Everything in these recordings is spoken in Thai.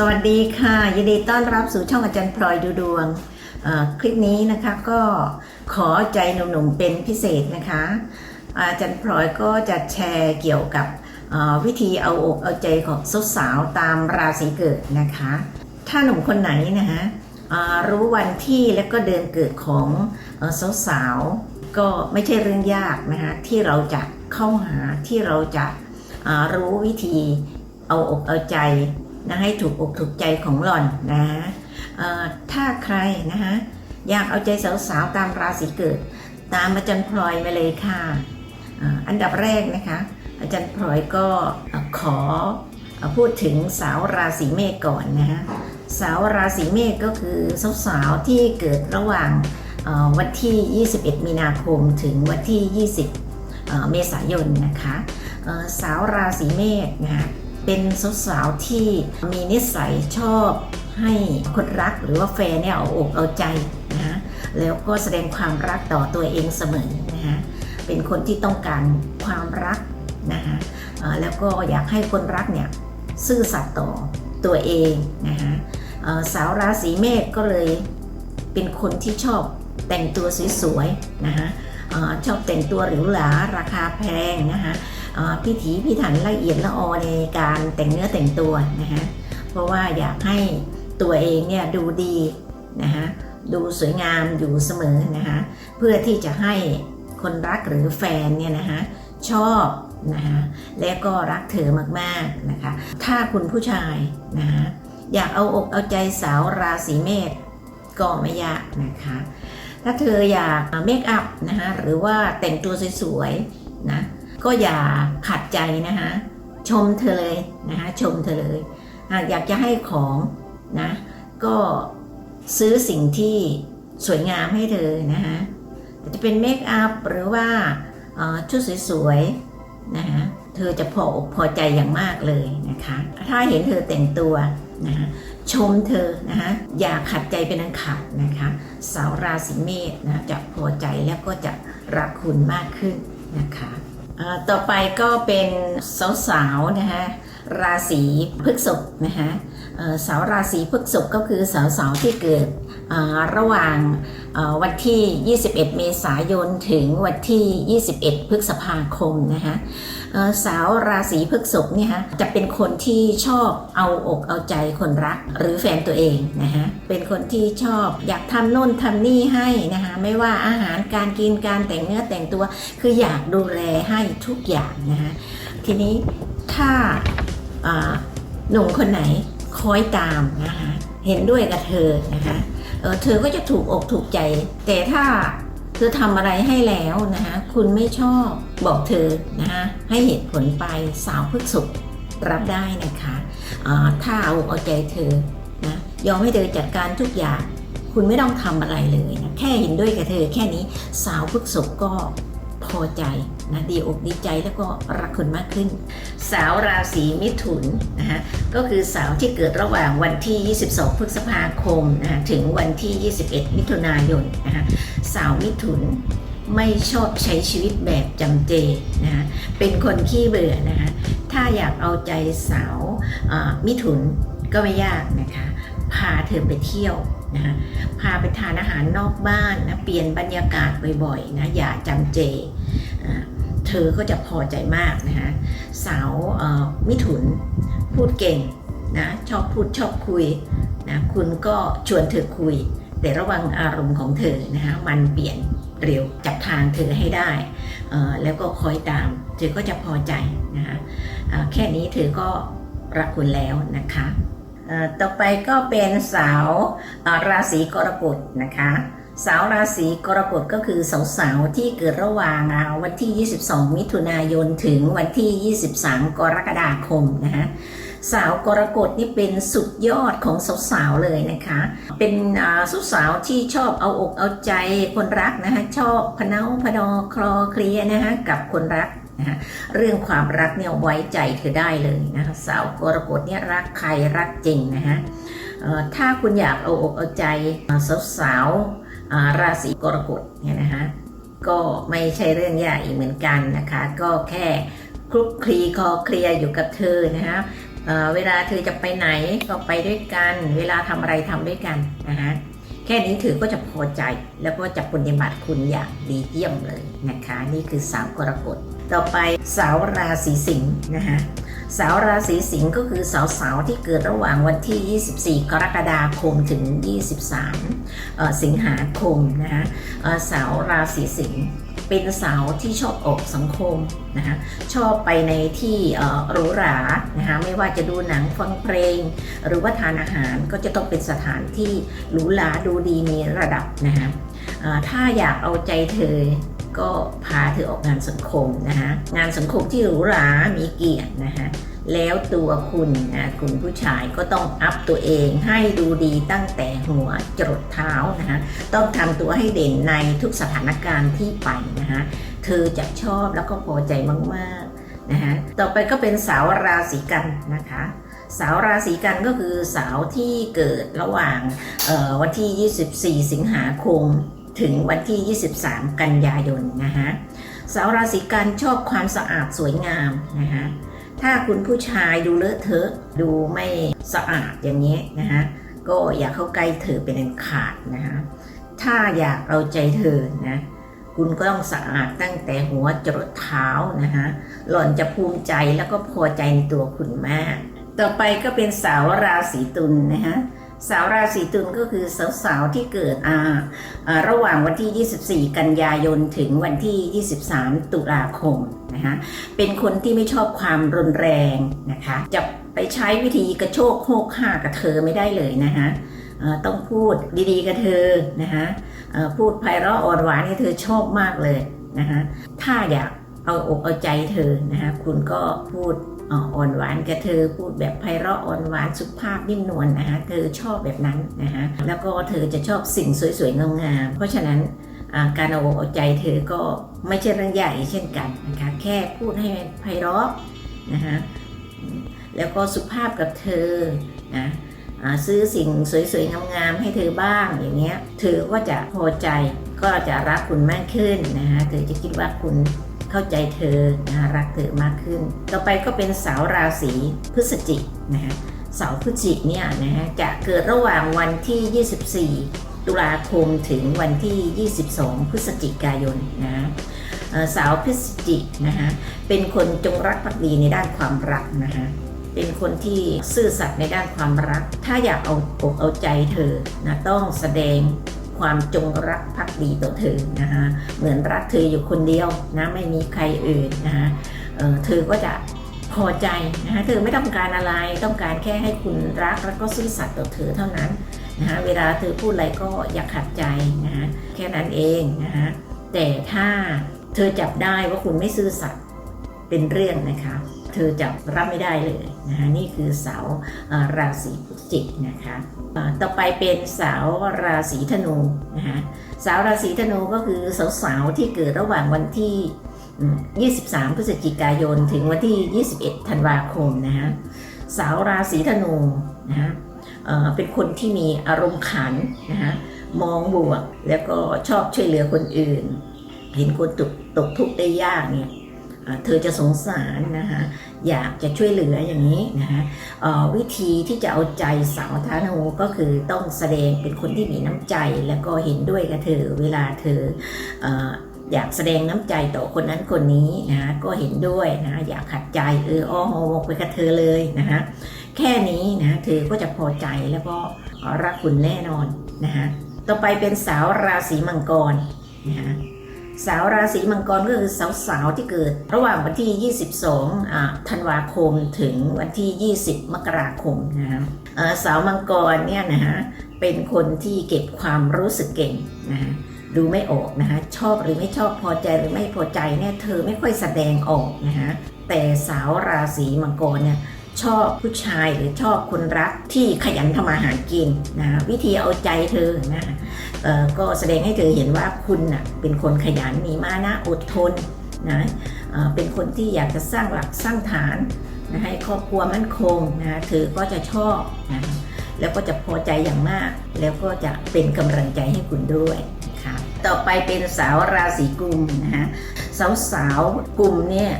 สวัสดีค่ะ ยินดีต้อนรับสู่ช่องอาจารย์พลอยดูดวง คลิปนี้นะคะก็ขอใจหนุ่มๆเป็นพิเศษนะคะ อาจารย์พลอยก็จะแชร์เกี่ยวกับวิธีเอาอกเอาใจของสาวๆตามราศีเกิดนะคะ ถ้าหนุ่มคนไหนนะฮะรู้วันที่และก็เดือนเกิดของสาวๆก็ไม่ใช่เรื่องยากนะคะที่เราจะเข้าหาที่เราจะารู้วิธีเอาอกเอาใจ นะให้ถูกอกถูกใจของหล่อนนะถ้าใครนะฮะอยากเอาใจสาวๆตามราศีเกิด ตามอาจารย์พลอยมาเลยค่ะอันดับแรกนะคะ อาจารย์พลอยก็ขอพูดถึงสาวราศีเมษก่อนนะฮะสาวราศีเมษก็คือสาวๆที่เกิดระหว่างวันที่ 21 มีนาคมถึงวันที่ 20 เมษายนนะคะสาวราศีเมษนะคะ เป็นสาวๆที่มีนิสัยชอบให้คนรักหรือว่าแฟนเนี่ยเอาอกเอาใจนะแล้วก็แสดงความรักต่อตัวเองเสมอนะฮะเป็นคนที่ต้องการความรักนะฮะแล้วก็อยากให้คนรักเนี่ยซื่อสัตย์ต่อตัวเองนะฮะสาวราศีเมษก็เลยเป็นคนที่ชอบแต่งตัวสวยๆนะฮะชอบแต่งตัวหรูหราราคาแพงนะฮะ พิถีพิถันละเอียดละออในการแต่งเนื้อแต่งตัวนะฮะเพราะว่าอยากให้ตัวเองเนี่ยดูดีนะฮะดูสวยงามอยู่เสมอนะฮะเพื่อที่จะให้คนรักหรือแฟนเนี่ยนะฮะชอบนะฮะและก็รักเธอมากๆนะคะถ้าคุณผู้ชายนะฮะอยากเอาอกเอาใจสาวราศีเมษก็ไม่ยากนะคะถ้าเธออยากเมคอัพนะฮะหรือว่าแต่งตัวสวยๆนะ ก็อย่าขัดใจนะคะชมเธอเลยนะคะชมเธอเลยหากอยากจะให้ของนะก็ซื้อสิ่งที่สวยงามให้เธอนะคะจะเป็นเมคอัพหรือว่าชุดสวยๆนะคะเธอจะพออกพอใจอย่างมากเลยนะคะถ้าเห็นเธอแต่งตัวนะคะชมเธอนะคะอย่าขัดใจเป็นอันขาดนะคะสาวราศีเมษนะจะพอใจแล้วก็จะรักคุณมากขึ้นนะคะ ต่อไปก็เป็นสาวๆนะคะราศีพฤษภนะคะสาวราศีพฤษภก็คือสาวสาวที่เกิดระหว่างวันที่ 21 เมษายนถึงวันที่ 21 พฤษภาคมนะคะ สาวราศีพฤษภเนี่ยฮะจะเป็นคนที่ชอบเอาอกเอาใจคนรักหรือแฟนตัวเองนะคะเป็นคนที่ชอบอยากทำโน่นทำนี่ให้นะคะไม่ว่าอาหารการกินการแต่งเนื้อแต่งตัว คืออยากดูแลให้ทุกอย่างนะคะทีนี้ถ้าอ่าหนุ่มคนไหนคอยตามนะคะเห็นด้วยกับเธอนะคะเออเธอก็จะถูกอกถูกใจ แต่ถ้า เธอทำอะไรให้แล้วนะคะคุณไม่ชอบบอกเธอนะคะให้เหตุผลไปสาวพึกสุขรับได้นะคะะถ้าเอาเอาใจเธอนะยอมให้เธอจัดการทุกอย่างคุณไม่ต้องทำอะไรเลยนะแค่เห็นด้วยกับเธอแค่นี้สาวพึกสุขก็พอใจ นะดีอกดีใจแล้วก็รักคุณมากขึ้น สาวราศีมิถุนนะฮะก็คือสาวที่เกิดระหว่างวันที่ 22 พฤษภาคมนะฮะถึงวันที่ 21 มิถุนายนนะฮะสาวมิถุนไม่ชอบใช้ชีวิตแบบจำเจนะฮะเป็นคนขี้เบื่อนะฮะถ้าอยากเอาใจสาวมิถุนก็ไม่ยากนะคะ พาเธอไปเที่ยวนะะพาไปทานอาหารนอกบ้านนะ เปลี่ยนบรรยากาศบ่อยๆนะ อย่าจำเจ อ่าเธอก็จะพอใจมากนะคะสาวมิถุนพูดเก่งนะชอบพูดชอบคุยนะคุณก็ชวนเธอคุย แต่ระวังอารมณ์ของเธอนะคะมันเปลี่ยนเร็วจับทางเธอให้ได้ แล้วก็คอยตาม เธอก็จะพอใจนะคะแค่นี้เธอก็รักคุณแล้วนะคะต่อไปก็เป็นสาวราศีกรกฎนะคะ สาวราศีกรกฎก็คือสาวๆที่เกิดระหว่างวันที่ 22 มิถุนายนถึงวันที่ 23 กรกฎาคมนะคะสาวกรกฎนี่เป็นสุดยอดของสาวๆเลยนะคะ เป็นอ่าสาวที่ชอบเอาอกเอาใจคนรักนะคะชอบพเนาพนอคลอเคลียนะคะกับคนรักนะะเรื่องความรักเนี่ยไว้ใจเธอได้เลยนะคะสาวกรกฎเนี่ยรักใครรักจริงนะคะถ้าคุณอยากเอาอกเอาใจสาวๆ ราศีกรกฎเนี่ยนะคะก็ไม่ใช่เรื่องยากอีกเหมือนกันนะคะ ก็แค่คลุกคลีคอเคลียอยู่กับเธอนะคะเเวลาเธอจะไปไหนก็ไปด้วยกัน เวลาทำอะไรทำด้วยกันนะฮะแค่นี้เธอก็จะพอใจแล้วก็จะปฏิบัติคุณอย่างดีเยี่ยมเลยนะคะ นี่คือสาวกรกฎต่อไปสาวราศีสิงห์นะคะ สาวราศีสิงห์ก็คือสาวๆที่เกิดระหว่างวันที่ 24 กรกฎาคมถึง 23 สิงหาคมนะคะสาวราศีสิงห์เป็นสาวที่ชอบอกสังคมนะคะชอบไปในที่หรูหรานะคะไม่ว่าจะดูหนังฟังเพลง หรือว่าทานอาหารก็จะต้องเป็นสถานที่หรูหราดูดีมีระดับนะคะถ้าอยากเอาใจเธอ ก็พาเธอออกงานสังคมนะคะงานสังคมที่หรูหรามีเกียรตินะคะแล้วตัวคุณนะคุณผู้ชายก็ต้องอัพตัวเองให้ดูดีตั้งแต่หัวจรดเท้านะคะต้องทำตัวให้เด่นในทุกสถานการณ์ที่ไปนะคะเธอจะชอบแล้วก็พอใจมากๆนะคะต่อไปก็เป็นสาวราศีกันนะคะสาวราศีกันก็คือสาวที่เกิดระหว่างออวันที่ 24 สิงหาคม ถึงวันที่ 23 กันยายนนะคะสาวราศีกันชอบความสะอาดสวยงามนะคะถ้าคุณผู้ชายดูเลอะเทอะดูไม่สะอาดอย่างนี้นะคะก็อย่าเข้าใกล้เธอเป็นอันขาดนะคะถ้าอยากเอาใจเธอนะคุณก็ต้องสะอาดตั้งแต่หัวจรดเท้านะคะหล่อนจะภูมิใจแล้วก็พอใจในตัวคุณมาก ต่อไปก็เป็นสาวราศีตุลนะคะ สาวราศีตุลก็คือสาวๆที่เกิดอ่าระหว่างวันที่ 24 กันยายนถึงวันที่ 23 ตุลาคมนะคะเป็นคนที่ไม่ชอบความรุนแรงนะคะจะไปใช้วิธีกระโชกโฮกห้ากับเธอไม่ได้เลยนะคะต้องพูดดีๆกับเธอนะคะพูดไพเราะอ่อนหวานนี่เธอชอบมากเลยนะคะถ้าอยากเอาอกเอาใจเธอนะคะคุณก็พูด อ่อนหวานกับเธอพูดแบบไพเราะอ่อนหวานสุภาพนิ่มนวลนะคะเธอชอบแบบนั้นนะคะแล้วก็เธอจะชอบสิ่งสวยๆงามๆเพราะฉะนั้นการเอาอกเอาใจเธอก็ไม่ใช่เรื่องใหญ่เช่นกันนะคะแค่พูดให้ไพเราะนะคะแล้วก็สุภาพกับเธอนะซื้อสิ่งสวยๆงามๆให้เธอบ้างอย่างเงี้ยเธอก็จะพอใจก็จะรักคุณมากขึ้นนะคะเธอจะคิดว่าคุณ เข้าใจเธอนะรักเธอมากขึ้น ต่อไปก็เป็นสาวราศีพฤศจิกนะคะสาวพฤศจิกเนี่ยนะฮะจะเกิดระหว่างวันที่ 24 ตุลาคมถึงวันที่ 22 พฤศจิกายนนะสาวพฤศจิกนะคะเป็นคนจงรักภักดีในด้านความรักนะคะเป็นคนที่ซื่อสัตย์ในด้านความรัก ถ้าอยากเอาอกเอาใจเธอนะต้องแสดง ความจงรักภักดีต่อเธอนะคะเหมือนรักเธออยู่คนเดียวนะไม่มีใครอื่นนะคะเเธอก็จะพอใจนะคะเธอไม่ต้องการอะไรต้องการแค่ให้คุณรักแล้วก็ซื่อสัตย์ต่อเธอเท่านั้นนะคะเวลาเธอพูดอะไรก็อย่าขัดใจนะคะแค่นั้นเองนะคะแต่ถ้าเธอจับได้ว่าคุณไม่ซื่อสัตย์เป็นเรื่องนะคะ เธอจะรับไม่ได้เลย นะคะนี่คือสาวราศีพฤศจิกนะคะต่อไปเป็นสาวราศีธนูนะคะสาวราศีธนูก็คือสาวๆที่เกิดระหว่างวันที่ 23 พฤศจิกายน ถึงวันที่ 21 ธันวาคมนะคะสาวราศีธนูนะคะเป็นคนที่มีอารมณ์ขันนะคะมองบวกแล้วก็ชอบช่วยเหลือคนอื่น เห็นคนตกตกทุกข์ได้ยากเนี่ย เธอจะสงสารนะคะอยากจะช่วยเหลืออย่างนี้นะคะออวิธีที่จะเอาใจสาวธนูก็คือต้องแสดงเป็นคนที่มีน้ำใจแล้วก็เห็นด้วยกับเธอเวลาเธอออยากแสดงน้ำใจต่อคนนั้นคนนี้นะก็เห็นด้วยนะอยากขัดใจเอออ้อโหกไปกับเธอเลยนะคะแค่นี้นะเธอก็จะพอใจแล้วก็รักคุณแน่นอนนะคะต่อไปเป็นสาวราศีมังกรนะคะ สาวราศีมังกรก็คือสาวๆที่เกิด ระหว่างวันที่ 22ธันวาคมถึงวันที่ 20 มกราคมนะฮะเอ่อสาวมังกรเนี่ยนะฮะเป็นคนที่เก็บความรู้สึกเก่งนะฮะดูไม่ออกนะฮะชอบหรือไม่ชอบพอใจหรือไม่พอใจเนี่ยเธอไม่ค่อยแสดงออกนะฮะแต่สาวราศีมังกรเนี่ย ชอบผู้ชายหรือชอบคนรักที่ขยันทำมาหากินนะวิธีเอาใจเธอนะออก็แสดงให้เธอเห็นว่าคุณน่ะเป็นคนขยันมีมานะอดทนนะเเป็นคนที่อยากจะสร้างหลักสร้างฐานนะให้ครอบครัวมั่นคงนะเธอก็จะชอบนะแล้วก็จะพอใจอย่างมาก แล้วก็จะเป็นกำลังใจให้คุณด้วยนะคะต่อไปเป็นสาวราศีกุมนะฮะสาวสาวกลุ่มเนี่ย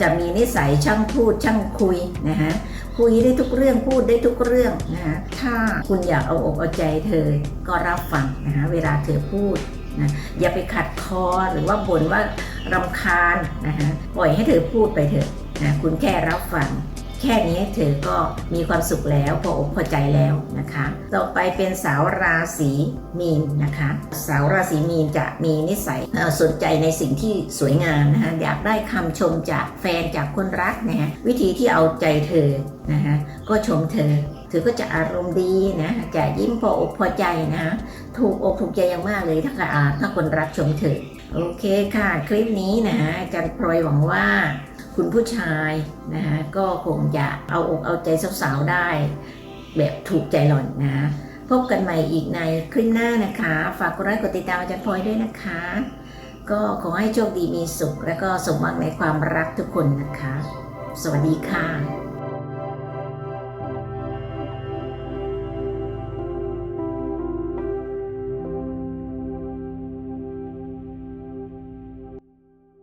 จะมีนิสัยช่างพูดช่างคุยนะฮะคุยได้ทุกเรื่องพูดได้ทุกเรื่องนะคะถ้าคุณอยากเอาอกเอาใจเธอก็รับฟังนะคะเวลาเธอพูดนะอย่าไปขัดคอหรือว่าบ่นว่ารำคาญนะคะปล่อยให้เธอพูดไปเถอะนะคุณแค่รับฟัง แค่นี้เธอก็มีความสุขแล้วพออกพอใจแล้วนะคะ ต่อไปเป็นสาวราศีมีนนะคะ สาวราศีมีนจะมีนิสัยสนใจในสิ่งที่สวยงามนะคะอยากได้คำชมจากแฟนจากคนรักนะฮะวิธีที่เอาใจเธอนะคะก็ชมเธอเธอก็จะอารมณ์ดีนะจะยิ้มพออกพอใจนะถูกอกถูกใจอย่างมากเลยถ้าอ่าถ้าคนรักชมเธอโอเคค่ะ คลิปนี้นะฮะอาจารย์พลอยหวังว่า คุณผู้ชายนะฮะก็คงจะเอาอกเอาใจสาวๆได้ แบบถูกใจหล่อนนะ พบกันใหม่อีกในคลิปหน้านะคะ ฝากกดไลค์กดติดตามอาจารย์พลอยด้วยนะคะ ก็ขอให้โชคดีมีสุข และก็สมหวังในความรักทุกคนนะคะ สวัสดีค่ะ